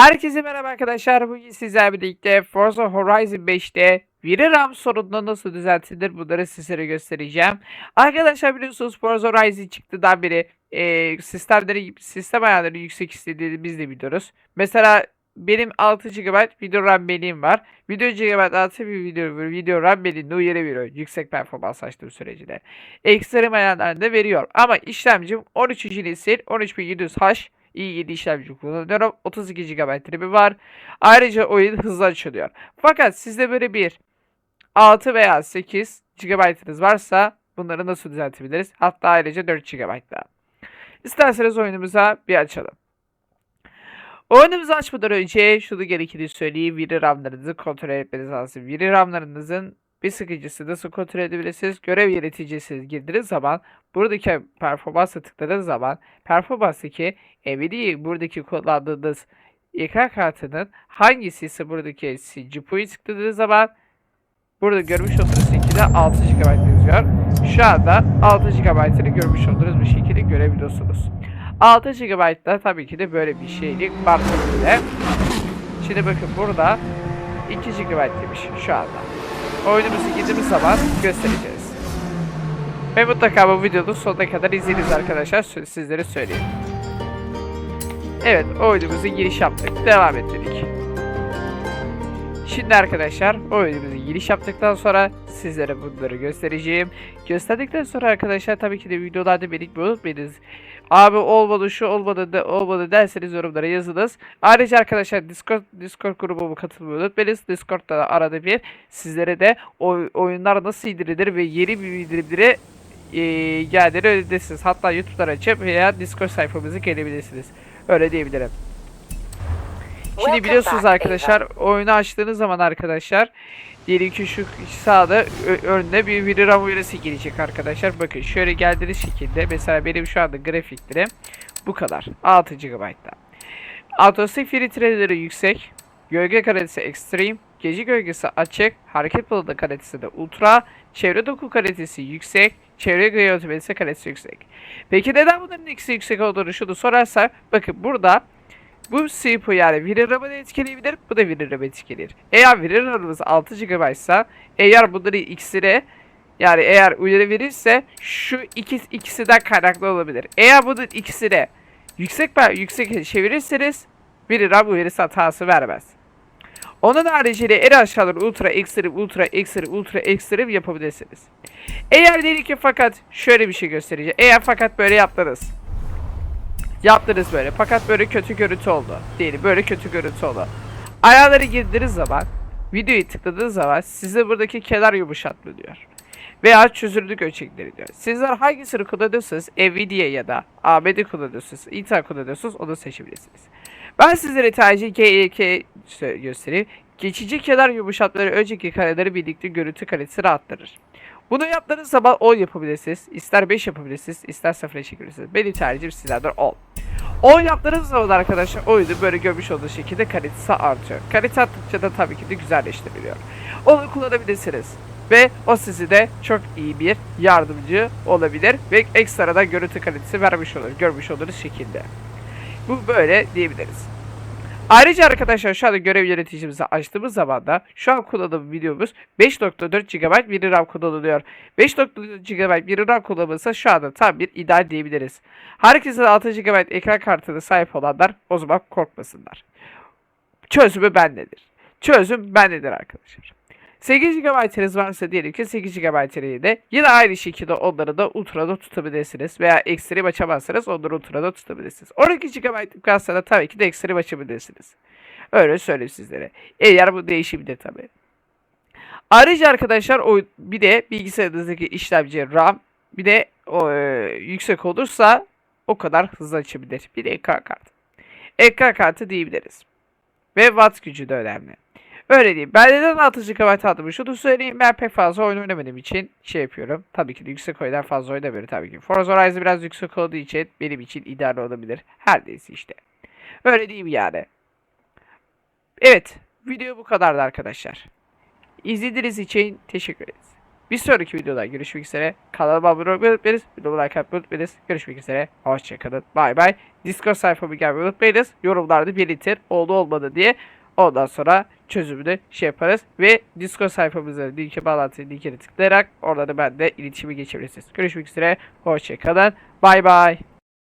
Herkese merhaba arkadaşlar. Bugün sizlerle birlikte Forza Horizon 5'te VRAM sorununu nasıl düzeltilir bunları sizlere göstereceğim. Arkadaşlar biliyorsunuz Forza Horizon çıktıdan beri e, sistemleri, sistem ayarları yüksek istediğini biz de biliyoruz. Mesela benim 6 GB video RAM belleğim var. Video GB altı bir video, video RAM belleğini uyarı veriyor. Yüksek performans açtığım sürecinde. Ekstrem ayarlarını da veriyor. Ama işlemcim 13. nesil 13700H i7 işlemci kullanıyorum. 32 GB RAM'i var. Ayrıca oyun hızlı açılıyor. Fakat sizde böyle bir 6 veya 8 GB'ınız varsa bunları nasıl düzeltebiliriz? Hatta ayrıca 4 GB daha. İsterseniz oyunumuza bir açalım. Oyunumuzu açmadan önce şunu gerektiğini söyleyeyim. VRAM'larınızı kontrol etmeniz lazım. VRAM'larınızın bir sıkıcısı nasıl kontrol edebilirsiniz? Görev yöneticisi girdiğiniz zaman buradaki performansa tıkladığınız zaman performanstaki Nvidia buradaki kullandığınız ekran kartının hangisi ise buradaki GPU'yu tıkladığınız zaman burada görmüş olduğunuz şekilde 6 GB yazıyor. Şu anda 6 GB'ını görmüş olduğunuz bir şekilde görebiliyorsunuz. 6 GB'da tabii ki de böyle bir şeylik var. Şimdi bakın burada 2 GB demiş şu anda. Oyunumuzu girdiğimiz zaman göstereceğiz. Ve mutlaka bu videonun sonuna kadar izleyiniz arkadaşlar. Sizlere söyleyeyim. Evet oyunumuza giriş yaptık. Devam ettik. Şimdi arkadaşlar oyunumuza giriş yaptıktan sonra sizlere bunları göstereceğim. Gösterdikten sonra arkadaşlar tabii ki de videolarda belirtmeyi unutmayınız. Abi olmadı şu olmadı da olmadı derseniz yorumlara yazınız. Ayrıca arkadaşlar Discord Discord grubuma katılmayı unutmayınız. Discord'da da arada bir sizlere de oy- oyunlar nasıl indirilir ve yeni bir bildirimleri eee geldiğini öğretirsiniz. Hatta YouTube'dan açıp veya Discord sayfamıza gelebilirsiniz. Öyle diyebilirim. Şimdi biliyorsunuz arkadaşlar oyunu açtığınız zaman arkadaşlar diyelim ki şu sağda önüne bir VRAM uyarısı gelecek arkadaşlar. Bakın şöyle geldiğiniz şekilde mesela benim şu anda grafiklerim bu kadar. 6 GB'da. Autosave filtreleri yüksek. Gölge kalitesi extreme. Gece gölgesi açık. Hareket bulanığı kalitesi de ultra. Çevre doku kalitesi yüksek. Çevre geometrisi kalitesi yüksek. Peki neden bunların ikisi yüksek olduğunu şunu sorarsak bakın burada bu CPU yani VRAM'ı da etkileyebilir, bu da VRAM'ı etkiler. Eğer VRAM'ımız 6 GB ise eğer bunları ikisine yani eğer uyarı verirse şu iki, ikisinden kaynaklı olabilir. Eğer bunun ikisine yüksek yüksek çevirirseniz VRAM uyarısı hatası vermez. Onun haricinde en aşağıda ultra ekstrem ultra ekstrem ultra ekstrem yapabilirsiniz. Eğer dedik ki fakat şöyle bir şey göstereceğim. Eğer fakat böyle yaptınız. Yaptınız böyle fakat böyle kötü görüntü oldu. Değil böyle kötü görüntü oldu. Ayarları girdiğiniz zaman videoyu tıkladığınız zaman size buradaki kenar yumuşatma diyor. Veya çözünürlük ölçekleri diyor. Sizler hangisini kullanıyorsanız Nvidia ya da AMD kullanıyorsunuz, Intel kullanıyorsunuz onu seçebilirsiniz. Ben sizlere tercih GEK göstereyim. Geçici kenar yumuşatmaları önceki kareleri birlikte görüntü kalitesini arttırır. Bunu yaptığınız zaman 10 yapabilirsiniz. İster 5 yapabilirsiniz, ister 0'a çekebilirsiniz. Benim tercihim sizlerden 10. 10 yaptığınız zaman arkadaşlar oyunu böyle görmüş olduğu şekilde kalitesi artıyor. Kalite arttıkça da tabii ki de güzelleştiriliyor. Onu kullanabilirsiniz. Ve o sizi de çok iyi bir yardımcı olabilir ve ekstradan görüntü kalitesi vermiş olur. Görmüş oluruz şekilde. Bu böyle diyebiliriz. Ayrıca arkadaşlar şu anda görev yöneticimizi açtığımız zaman da şu an kullandığım videomuz 5.4 GB bir RAM kullanılıyor. 5.4 GB bir RAM kullanılırsa şu anda tam bir ideal diyebiliriz. Herkesin 6 GB ekran kartına sahip olanlar o zaman korkmasınlar. Çözümü bendedir. Çözüm bendedir arkadaşlar. 8 GB'ınız varsa diyelim ki 8 GB'ını de yine aynı şekilde onları da ultra'da tutabilirsiniz. Veya ekstrem açamazsanız onları ultra'da tutabilirsiniz. 12 GB kalsa da tabii ki de ekstrem açabilirsiniz. Öyle söyleyeyim sizlere. Eğer bu değişebilir tabii. Ayrıca arkadaşlar o bir de bilgisayarınızdaki işlemci RAM bir de o, e, yüksek olursa o kadar hızlı açabilir. Bir de ekran kartı. Ekran kartı diyebiliriz. Ve watt gücü de önemli. Öyle diyeyim. Ben neden 6 GB aldım? Şunu söyleyeyim. Ben pek fazla oyun oynamadığım için şey yapıyorum. Tabii ki de yüksek oyundan fazla oynamıyorum tabii ki. Forza Horizon biraz yüksek olduğu için benim için ideal olabilir. Her neyse işte. Öyle diyeyim yani. Evet. Video bu kadardı arkadaşlar. İzlediğiniz için teşekkür ederiz. Bir sonraki videoda görüşmek üzere. Kanalıma abone olmayı unutmayınız. Videomu like atmayı unutmayınız. Görüşmek üzere. Hoşçakalın. Bay bay. Discord sayfamı gelmeyi unutmayınız. Yorumlarda belirtir. Oldu olmadı diye. Ondan sonra çözümünü şey yaparız. Ve Discord sayfamıza linke bağlantı linkine tıklayarak orada da ben de iletişime geçebilirsiniz. Görüşmek üzere. Hoşçakalın. Bay bay.